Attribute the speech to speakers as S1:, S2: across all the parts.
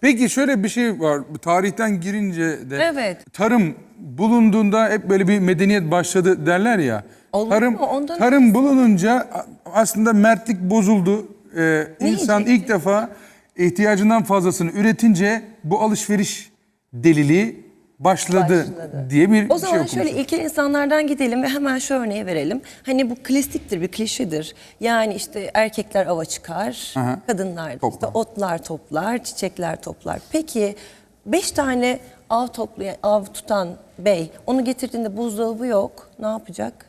S1: Peki şöyle bir şey var. Tarihten girince de
S2: Evet.
S1: tarım bulunduğunda hep böyle bir medeniyet başladı derler ya.
S2: Olur
S1: tarım
S2: mu? Ondan-
S1: tarım bulununca aslında mertlik bozuldu. Ee, insan ilk defa ihtiyacından fazlasını üretince bu alışveriş deliliği başladı,
S2: Başladı.
S1: diye bir
S2: O
S1: şey
S2: zaman
S1: okumuştum.
S2: şöyle ilkel insanlardan gidelim ve hemen şu örneği verelim. Hani bu klasiktir, bir klişedir. Yani işte erkekler ava çıkar,
S1: Aha.
S2: kadınlar da işte
S1: Toplar.
S2: otlar toplar, çiçekler toplar. Peki beş tane av toplayan, av tutan bey onu getirdiğinde buzdolabı yok. Ne yapacak?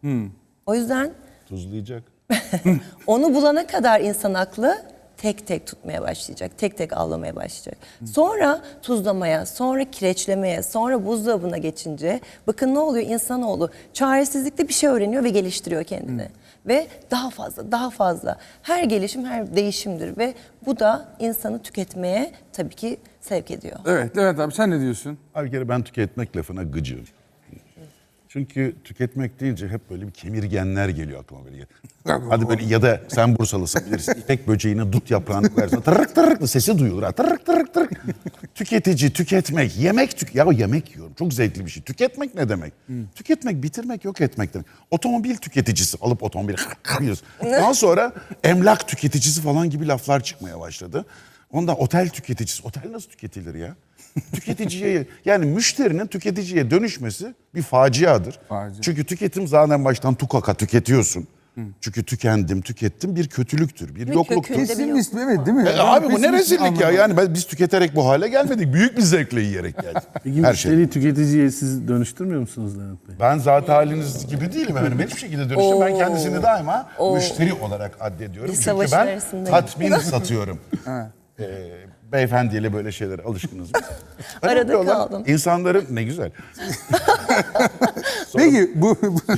S1: Hmm.
S2: O yüzden
S3: Tuzlayacak.
S2: onu bulana kadar insan aklı tek tek tutmaya başlayacak. Tek tek avlamaya başlayacak. Sonra tuzlamaya, sonra kireçlemeye, sonra buzdolabına geçince bakın ne oluyor insanoğlu çaresizlikte bir şey öğreniyor ve geliştiriyor kendini. Ve daha fazla, daha fazla. Her gelişim her değişimdir ve bu da insanı tüketmeye tabii ki sevk ediyor.
S1: Evet, evet abi sen ne diyorsun?
S3: Abi bir kere ben tüketmek lafına gıcığım. Çünkü tüketmek deyince hep böyle bir kemirgenler geliyor aklıma böyle. Hadi böyle ya da sen Bursalısın bilirsin. İpek böceğine dut yaprağını koyarsın. Tırık tırık sesi duyulur. ha. Tırık tırık tırık. Tüketici, tüketmek, yemek tük ya yemek yiyorum. Çok zevkli bir şey. Tüketmek ne demek? Tüketmek, bitirmek, yok etmek demek. Otomobil tüketicisi alıp otomobili yiyoruz. Daha sonra emlak tüketicisi falan gibi laflar çıkmaya başladı. Ondan otel tüketicisi. Otel nasıl tüketilir ya? Tüketiciye yani müşterinin tüketiciye dönüşmesi bir faciadır.
S1: Facia.
S3: Çünkü tüketim zaten baştan tukaka tüketiyorsun. Çünkü tükendim, tükettim bir kötülüktür, bir yokluktur.
S2: bir
S1: Pesimist evet değil mi?
S3: E, abi bu ne rezillik ya? Yani ben- biz tüketerek bu hale gelmedik. Büyük bir zevkle yiyerek geldik.
S4: Peki
S3: Her
S4: müşteri
S3: şey.
S4: tüketiciye siz dönüştürmüyor musunuz Levent Bey?
S3: Ben zaten haliniz gibi değilim efendim. Hiçbir şekilde dönüşüm. Ben kendisini daima müşteri olarak addediyorum. Çünkü ben tatmin satıyorum. Ee, beyefendiyle böyle şeylere alışkınız biz.
S2: Arada kaldım.
S3: İnsanların ne güzel.
S1: Peki bu, bu-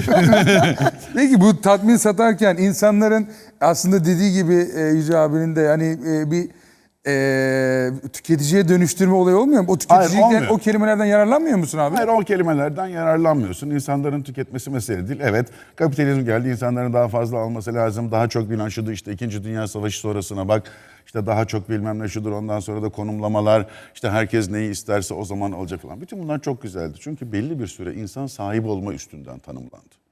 S1: Peki bu tatmin satarken insanların aslında dediği gibi e, Yüce abinin de yani e, bir e, tüketiciye dönüştürme olayı olmuyor mu? O tüketicilikten
S3: olmuyor.
S1: o kelimelerden yararlanmıyor musun abi?
S3: Hayır o kelimelerden yararlanmıyorsun. İnsanların tüketmesi mesele değil. Evet kapitalizm geldi insanların daha fazla alması lazım. Daha çok bilen şudur işte 2. Dünya Savaşı sonrasına bak. İşte daha çok bilmem ne şudur ondan sonra da konumlamalar. işte herkes neyi isterse o zaman alacak falan. Bütün bunlar çok güzeldi. Çünkü belli bir süre insan sahip olma üstünden tanımlandı.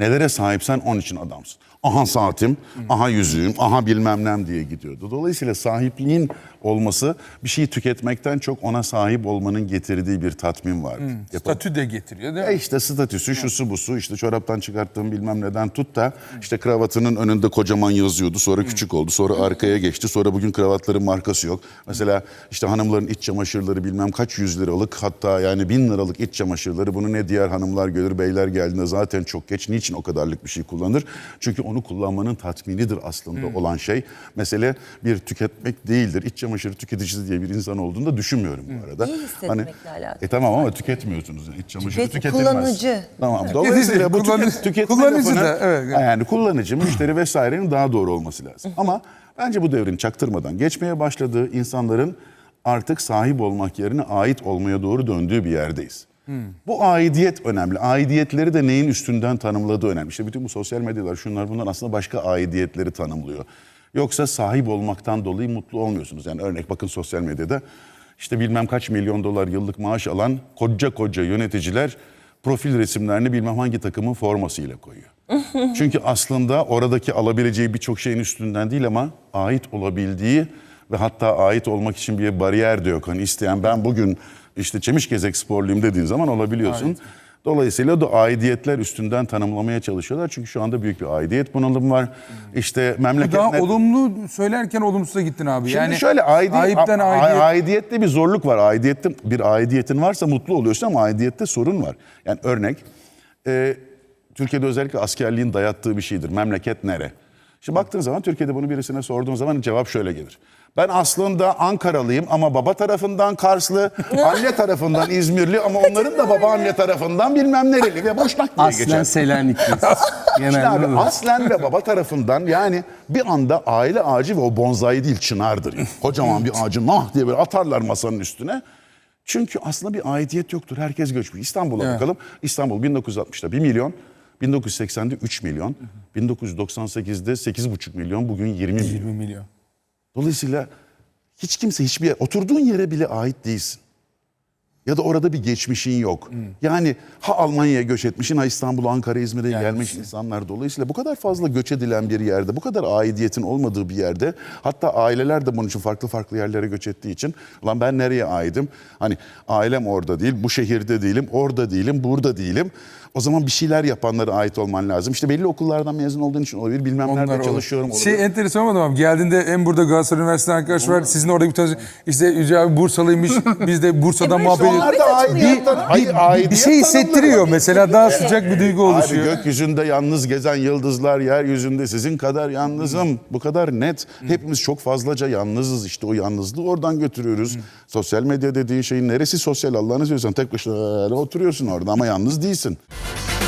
S3: Nelere sahipsen onun için adamsın. Aha saatim, aha yüzüğüm, aha bilmem nem diye gidiyordu. Dolayısıyla sahipliğin olması bir şeyi tüketmekten çok ona sahip olmanın getirdiği bir tatmin vardı. Yapalım.
S1: Statü de getiriyor değil mi?
S3: E işte statüsü, şusu busu, işte çoraptan çıkarttığım bilmem neden tut da işte kravatının önünde kocaman yazıyordu. Sonra küçük oldu. Sonra arkaya geçti. Sonra bugün kravatların markası yok. Mesela işte hanımların iç çamaşırları bilmem kaç yüz liralık hatta yani bin liralık iç çamaşırları bunu ne diğer hanımlar görür beyler geldiğinde zaten çok geç. Niçin o kadarlık bir şey kullanır? Çünkü onu kullanmanın tatminidir aslında olan şey. Mesele bir tüketmek değildir. İç çamaşırı tüketicisi diye bir insan olduğunu da düşünmüyorum bu arada.
S2: İyi hissetmekle alakalı.
S3: E tamam ama tüketmiyorsunuz. Yani. İç çamaşırı
S2: Tüket-
S3: tüketilmez.
S2: kullanıcı.
S3: Tamam. Dolayısıyla bu
S1: Kullanıcı-
S3: tüket, tüketme
S1: kullanıcı
S3: lafını-
S1: da, evet.
S3: Yani kullanıcı, müşteri vesairenin daha doğru olması lazım. Ama bence bu devrin çaktırmadan geçmeye başladığı insanların artık sahip olmak yerine ait olmaya doğru döndüğü bir yerdeyiz. Bu aidiyet önemli. Aidiyetleri de neyin üstünden tanımladığı önemli. İşte bütün bu sosyal medyalar şunlar bunlar aslında başka aidiyetleri tanımlıyor. Yoksa sahip olmaktan dolayı mutlu olmuyorsunuz. Yani örnek bakın sosyal medyada işte bilmem kaç milyon dolar yıllık maaş alan koca koca yöneticiler profil resimlerini bilmem hangi takımın formasıyla koyuyor. Çünkü aslında oradaki alabileceği birçok şeyin üstünden değil ama ait olabildiği ve hatta ait olmak için bir bariyer de yok. Hani isteyen ben bugün işte Çemişgezek sporluyum dediğin zaman olabiliyorsun. Dolayısıyla da aidiyetler üstünden tanımlamaya çalışıyorlar. Çünkü şu anda büyük bir aidiyet bunalım var. İşte memleket...
S1: Daha
S3: net-
S1: olumlu söylerken olumsuza gittin abi.
S3: Şimdi
S1: yani
S3: şöyle aidi,
S1: ayıpten
S3: a- a-
S1: aidiyet.
S3: aidiyette bir zorluk var. Aidiyette bir aidiyetin varsa mutlu oluyorsun ama aidiyette sorun var. Yani örnek e, Türkiye'de özellikle askerliğin dayattığı bir şeydir. Memleket nere? Şimdi baktığın zaman Türkiye'de bunu birisine sorduğun zaman cevap şöyle gelir. Ben aslında Ankaralıyım ama baba tarafından Karslı, anne tarafından İzmirli ama onların da baba anne tarafından bilmem nereli ve boşnak diye
S4: Aslen
S3: geçer.
S4: Selanikli.
S3: İşte
S4: Genelde
S3: abi aslen ve baba tarafından yani bir anda aile ağacı ve o bonzai değil çınardır. Yani. Kocaman bir ağacı nah diye böyle atarlar masanın üstüne. Çünkü aslında bir aidiyet yoktur. Herkes göçmüş. İstanbul'a
S1: Evet.
S3: bakalım. İstanbul 1960'da 1 milyon, 1980'de 3 milyon, 1998'de 8,5 milyon, bugün 20 milyon.
S1: 20 milyon.
S3: Dolayısıyla hiç kimse hiçbir yer, oturduğun yere bile ait değilsin. Ya da orada bir geçmişin yok. Yani ha Almanya'ya göç etmişsin, ha İstanbul'a, Ankara, İzmir'e gelmiş insanlar. Dolayısıyla bu kadar fazla göç edilen bir yerde, bu kadar aidiyetin olmadığı bir yerde, hatta aileler de bunun için farklı farklı yerlere göç ettiği için, lan ben nereye aidim? Hani ailem orada değil, bu şehirde değilim, orada değilim, burada değilim. O zaman bir şeyler yapanlara ait olman lazım. İşte belli okullardan mezun olduğun için olabilir, bilmem
S1: Onlar
S3: nerede
S1: olur.
S3: çalışıyorum olabilir.
S1: Şey enteresan olmadı mı? Geldiğinde hem burada Galatasaray Üniversitesi arkadaş var. Sizin orada bir tanesi işte Yüce abi Bursalıymış. Biz de Bursa'dan
S2: E,
S1: muhabbet
S2: işte
S1: ediyoruz.
S2: onlar da
S1: Bir, bir, bir
S3: aidiyet
S1: şey hissettiriyor mesela. Daha sıcak bir duygu
S3: Abi
S1: oluşuyor.
S3: gökyüzünde yalnız gezen yıldızlar yeryüzünde sizin kadar yalnızım. Bu kadar net. Hepimiz çok fazlaca yalnızız işte o yalnızlığı oradan götürüyoruz. Sosyal medya dediğin şeyin neresi sosyal Allah'ını seviyorsan tek başına oturuyorsun orada ama yalnız değilsin. Bye.